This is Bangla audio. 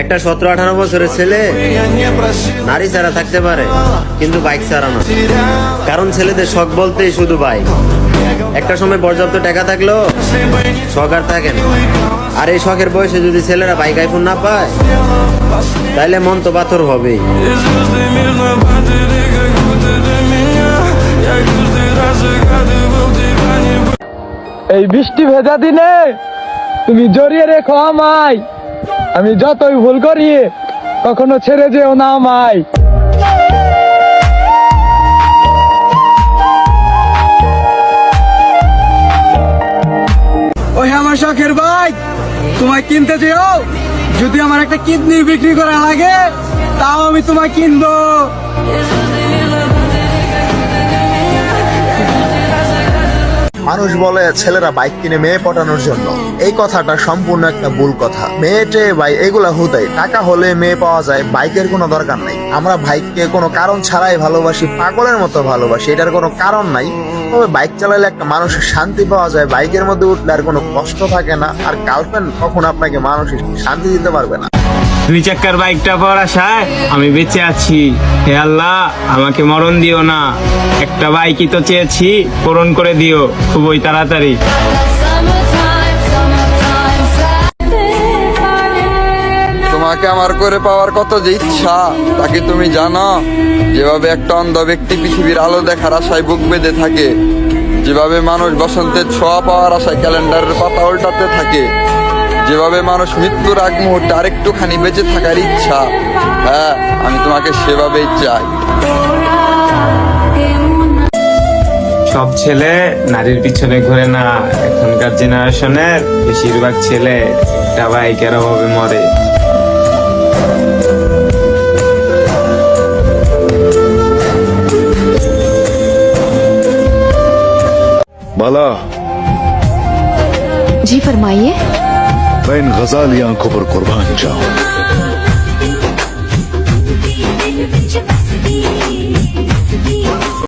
একটা সতেরো আঠারো বছরের ছেলে নারী ছাড়া থাকতে পারে, কিন্তু বাইক ছাড়া না। কারণ ছেলেদের শখ বলতেই শুধু বাইক একটা সময় পর্যাপ্ত টাকা থাকলেও শখ আর থাকে না। আর এই শখের বয়সে যদি ছেলেরা বাইক আইফোন না পায়, তাইলে মন তো পাথর হবেই। এই বৃষ্টি ভেজা দিনে তুমি জড়িয়ে রেখো আমায়। আমি যতই ভুল করি, কখনো ছেড়ে যেও না আমায়। ওই আমার শখের বাইক তোমায় কিনতে যেও। যদি আমার একটা কিডনি বিক্রি করা লাগে, তাও আমি তোমায় কিনবো। মানুষ বলে ছেলেরা বাইক কিনে মেয়ে পটানোর জন্য। এই কথাটা সম্পূর্ণ একটা ভুল কথা। মেয়েটে ভাই, এগুলা হুদাই। টাকা হলে মেয়ে পাওয়া যায়, বাইকের কোনো দরকার নাই। আমরা বাইককে কোনো কারণ ছাড়াই ভালোবাসি, পাগলের মতো ভালোবাসি, এটার কোনো কারণ নাই। তবে বাইক চালালে একটা মানুষের শান্তি পাওয়া যায়, বাইকের মধ্যে উঠলে আর কোনো কষ্ট থাকে না। আর গার্লফ্রেন্ড কখন আপনাকে মানসিক শান্তি দিতে পারবে না। দুই চাকার বাইকটা পাওয়ার আশায়। আমি বেঁচে আছি। হে আল্লাহ, আমাকে মরণ দিও না। একটা বাইকই তো চেয়েছি, পূরণ করে দিও। খুবই তাড়াতাড়ি। তোমাকে আমার করে পাওয়ার কত যে ইচ্ছা তাকে তুমি জানো? যেভাবে একটা অন্ধ ব্যক্তি পৃথিবীর আলো দেখার আশায় বুক বেঁধে থাকে, যেভাবে মানুষ বসন্তের ছোঁয়া পাওয়ার আশায় ক্যালেন্ডারের পাতা উল্টাতে থাকে যেভাবে মানুষ মৃত্যুর আগ মুহূর্তে আরেকটুখানি বেঁচে থাকার ইচ্ছা হ্যাঁ আমি তোমাকে সেভাবেই চাই। সব ছেলে নারীর পিছনে ঘুরে না। এখনকার জেনারেশনের বেশিরভাগ ছেলে বাইকের অভাবে মরে। বলো। জি ফরমাইয়ে। و این کو بر قربان جان